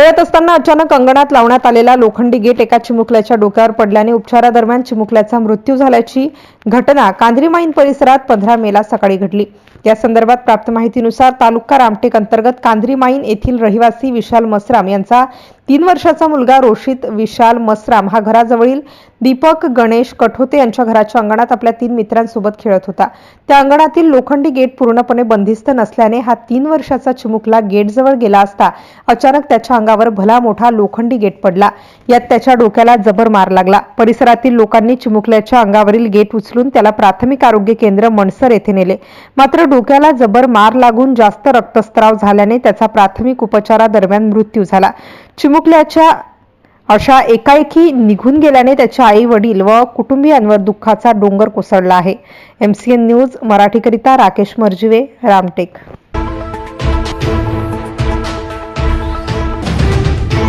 खेळत असताना अचानक अंगणात लावण्यात आलेला लोखंडी गेट एका चिमुकल्याच्या डोक्यावर पडल्याने उपचारादरम्यान चिमुकल्याचा मृत्यू झाल्याची घटना कांद्रीमाईन परिसरात पंधरा मेला सकाळी घडली. या संदर्भात प्राप्त माहितीनुसार तालुका रामटेक अंतर्गत कांद्रीमाईन येथील रहिवासी विशाल मसराम यांचा तीन वर्षाचा मुलगा रोषित विशाल मसराम हा घराजवळील दीपक गणेश कठोते यांच्या घराच्या अंगणात आपल्या तीन मित्रांसोबत खेळत होता. त्या अंगणातील लोखंडी गेट पूर्णपणे बंदिस्त नसल्याने हा तीन वर्षाचा चिमुकला गेटजवळ गेला असता अचानक त्याच्या अंगावर भला मोठा लोखंडी गेट पडला. यात त्याच्या डोक्याला जबर मार लागला. परिसरातील लोकांनी चिमुकल्याच्या अंगावरील गेट उचलून त्याला प्राथमिक आरोग्य केंद्र मनसर येथे नेले. मात्र डोक्याला जबर मार लागून जास्त रक्तस्त्राव झाल्याने त्याचा प्राथमिक उपचारादरम्यान मृत्यू झाला. चिमुकल्याच्या अशा एकाएकी निघून गेल्याने त्याच्या आई वडील व कुटुंबियांवर दुःखाचा डोंगर कोसळला आहे. एम सी एन न्यूज मराठीकरिता राकेश मर्जिवे रामटेक.